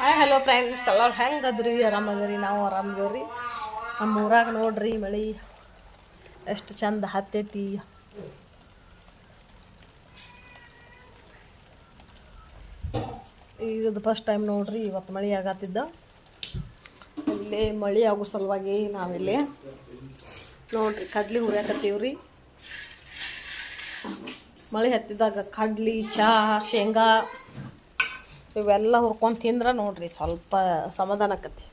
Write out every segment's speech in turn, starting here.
Hi hello friends ಎಲ್ಲರೂ ಹೆಂಗೆ ಅದ್ರಿ? ಆರಾಮದ್ರಿ ನಾವು ಆರಾಮದವ್ರಿ ನಮ್ಮ ಊರಾಗ ನೋಡ್ರಿ ಮಳಿ ಎಷ್ಟು ಚಂದ ಹತ್ತೈತಿ. ಈಗ ಫಸ್ಟ್ ಟೈಮ್ ನೋಡ್ರಿ, ಇವತ್ತು ಮಳೆ ಆಗತ್ತಿದ್ದ. ಇಲ್ಲಿ ಮಳೆ ಆಗೋ ಸಲುವಾಗಿ ನಾವಿಲ್ಲಿ ನೋಡ್ರಿ, ಕಡ್ಲಿ ಹುರಿಯಾಕತ್ತೀವ್ರಿ. ಮಳೆ ಹತ್ತಿದಾಗ ಕಡ್ಲಿ ಚಹಾ ಶೇಂಗಾ ಇವೆಲ್ಲ ಹುರ್ಕೊಂಡು ತಿಂದ್ರೆ ನೋಡಿರಿ ಸ್ವಲ್ಪ ಸಮಾಧಾನ ಆಕತಿ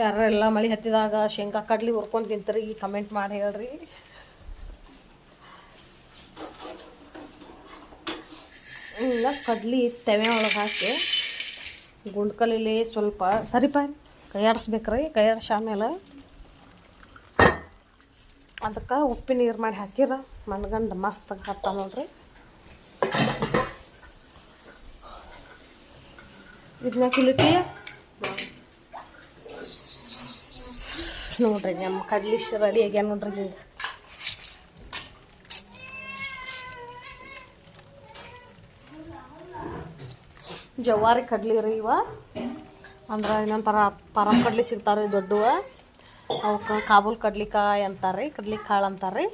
ಯಾರೆಲ್ಲ ಮಳೆ ಹತ್ತಿದಾಗ ಶೇಂಗಾ ಕಡ್ಲಿ ಹುರ್ಕೊಂಡು ಈ ಕಮೆಂಟ್ ಮಾಡಿ ಹೇಳ್ರಿ. ಇಲ್ಲ ಕಡ್ಲಿ ತೆವೆ ಒಳಗೆ ಹಾಕಿ ಗುಂಡ್ಕಲಲ್ಲಿ ಸ್ವಲ್ಪ ಸರಿಪಾಯಿ ಕೈಯಾಡಿಸ್ಬೇಕ್ರಿ, ಕೈಯಾಡಿಸಿ ಆಮೇಲೆ ಅದಕ್ಕೆ ಉಪ್ಪಿನ ನೀರು ಮಾಡಿ ಹಾಕಿರ. ಮನ್ಗಂಡು ಮಸ್ತ್ ಹತ್ತ ನೋಡ್ರಿ. ಇದನ್ನ ಕುಲಿತಿ ನೋಡ್ರಿ ನಮ್ಮ ಕಡ್ಲಿಶ್ ರೆಡಿ ಆಗ್ಯಾನ ನೋಡ್ರಿ ಹಿಂಗೆ. ಜವಾರಿ ಕಡ್ಲಿ ರೀ ಇವ. ಅಂದ್ರೆ ಇನ್ನೊಂಥರ ಪರಂ ಕಡ್ಲಿ ಸಿಗ್ತಾವೆ ದೊಡ್ಡವ. ಅವಕ್ಕೆ ಕಾಬೂಲ್ ಕಡ್ಲಿಕಾಯಿ ಅಂತಾರೆ ಕಡ್ಲಿಕಾಳು ಅಂತಾರೆ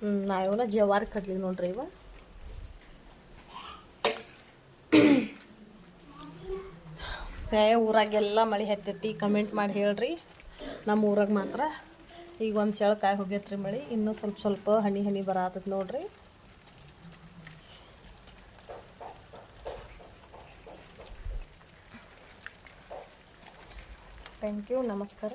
ಹ್ಞೂ ನಾ ಇವನ್ನ ಜವಾರಿ ಕಡ್ಲಿ ನೋಡ್ರಿ ಇವ. ಊರಾಗೆಲ್ಲ ಮಳೆ ಹತ್ತೈತಿ ಕಮೆಂಟ್ ಮಾಡಿ ಹೇಳ್ರಿ. ನಮ್ಮ ಊರಾಗ ಮಾತ್ರ. ಈಗ ಒಂದು ಸೆಳಕಾಯಿ ಹೋಗೈತ್ರಿ ಮಳೆ, ಇನ್ನೂ ಸ್ವಲ್ಪ ಸ್ವಲ್ಪ ಹನಿ ಹನಿ ಬರತ್ತೈತಿ ನೋಡ್ರಿ. थैंक यू नमस्कार।